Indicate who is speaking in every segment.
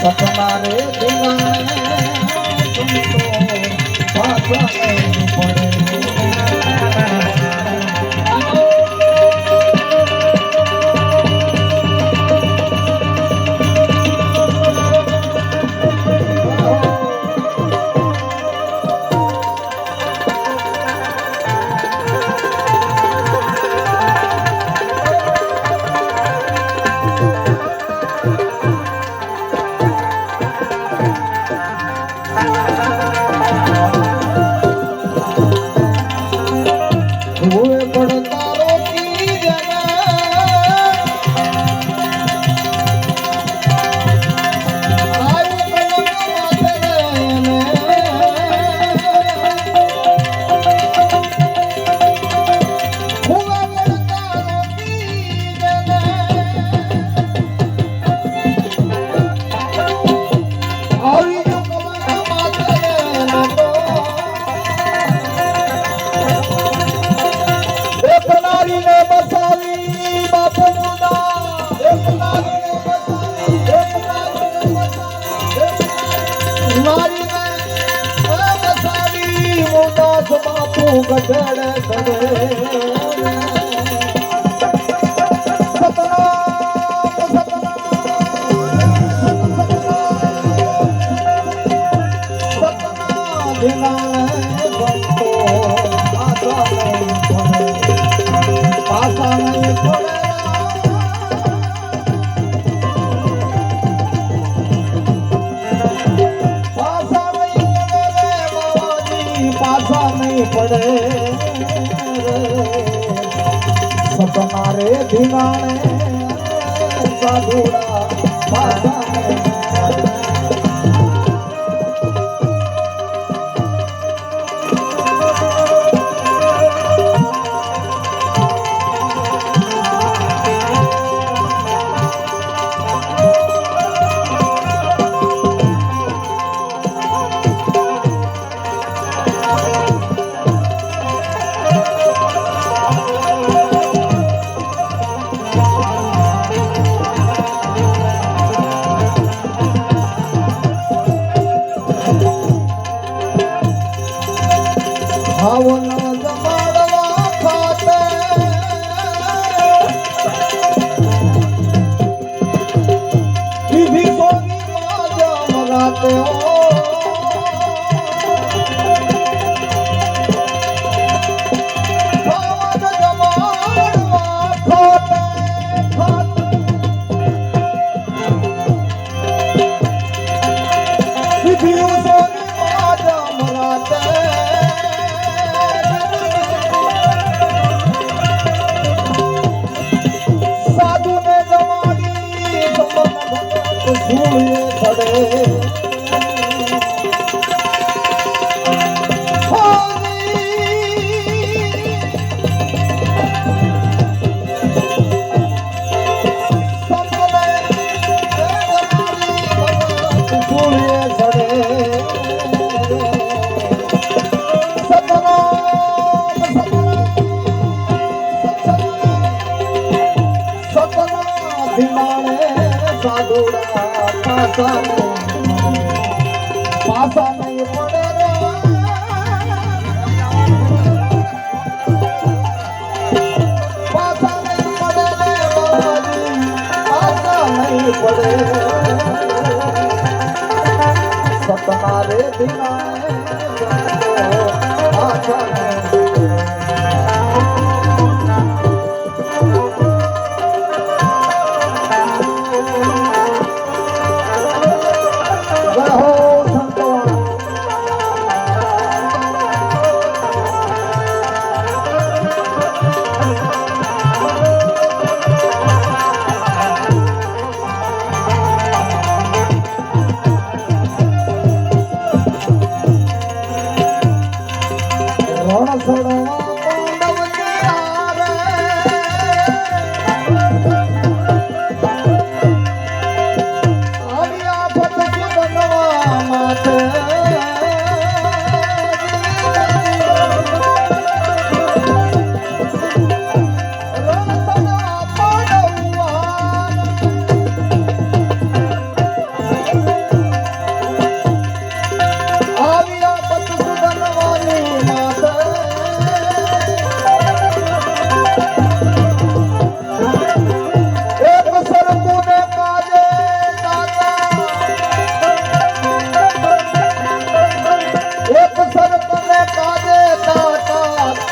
Speaker 1: સપના રે ಧೂಳು ಕೊಡ ઉગડે કરે પડે સપના રે ધીમાણે સાધુડા પાસાને Música ঝুলে ধরে Oh, yeah. પાસા નહીં પડે પાસા નહીં સપના રે ભીના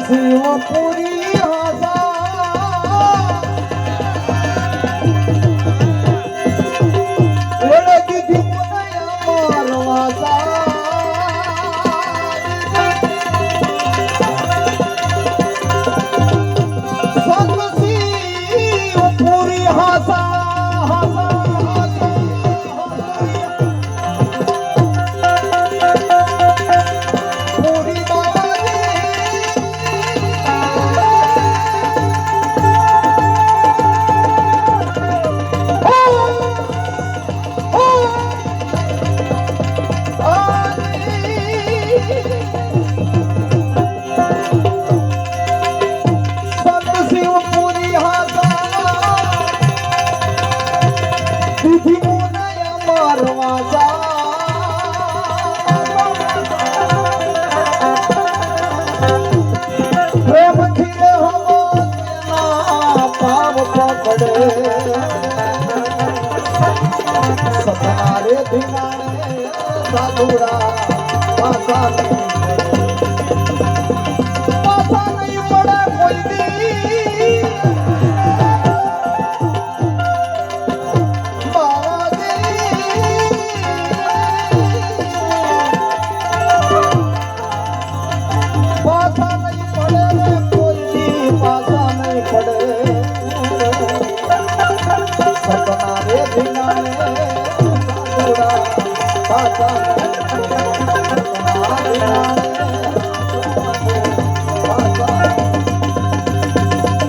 Speaker 1: জীবপুরী સપના રે સાધુરા પાસા Santa